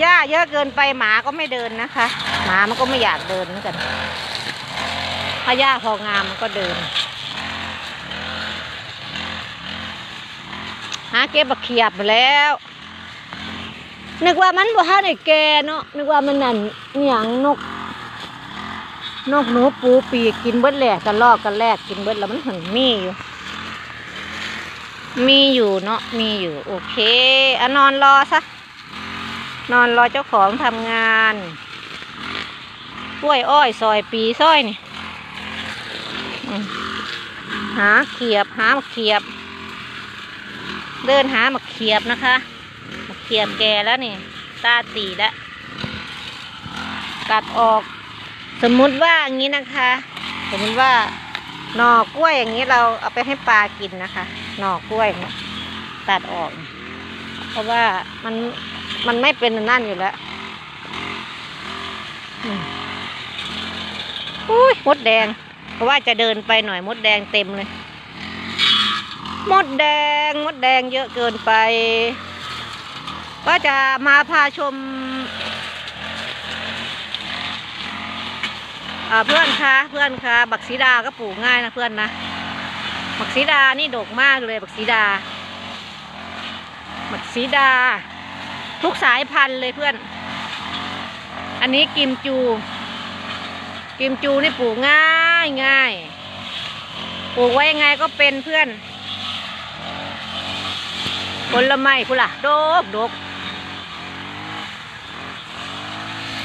หญ้าเยอะเกินไปหมาก็ไม่เดินนะคะ หมามันก็ไม่อยากเดินเหมือนกันถ้าหญ้าพองามมันก็เดิน หาเก็บบักเขียบไปแล้ว นึกว่ามันบ่ทันได้แก่เนาะนึกว่ามันนั่นอหย่างนก นกหนูปูปีกินเบิดแหลกกันลอกกันแรกกินเบิดแล้วมันถึงมีอยู่มีอยู่เนาะมีอยู่ โอเคอะนอนรอซะ นอนรอเจ้าของทำงานกล้วยอ้อยซอยปีซอยนี่หาเขียบหามาเขียบ เดินหามาเขียบนะคะมาเขียบแก่แล้วนี่ ตาตีแล้วกัดออก สมมุติว่าอย่างนี้นะคะ สมมุติว่าหน่อกล้วยอย่างนี้เราเอาไปให้ปลากินนะคะ หน่อกล้วยตัดออก เพราะว่ามัน มันไม่เป็นนั่นอยู่แล้วอืมอุ้ยมดแดง เพราะว่าจะเดินไปหน่อยมดแดงเต็มเลย มดแดง มดแดงเยอะเกินไป ก็จะมาพาชมอ่าเพื่อนคะเพื่อนคะบักสีดาก็ปลูกง่ายนะเพื่อนนะบักสีดานี่ดกมากเลยบักสีดาบักสีดา ทุกสายพันธุ์เลยเพื่อน อันนี้กิมจู กิมจูนี่ปลูกง่ายง่ายปลูกไว้ยังไงก็เป็นเพื่อน ผลไม้พุ่ล่ะดกดก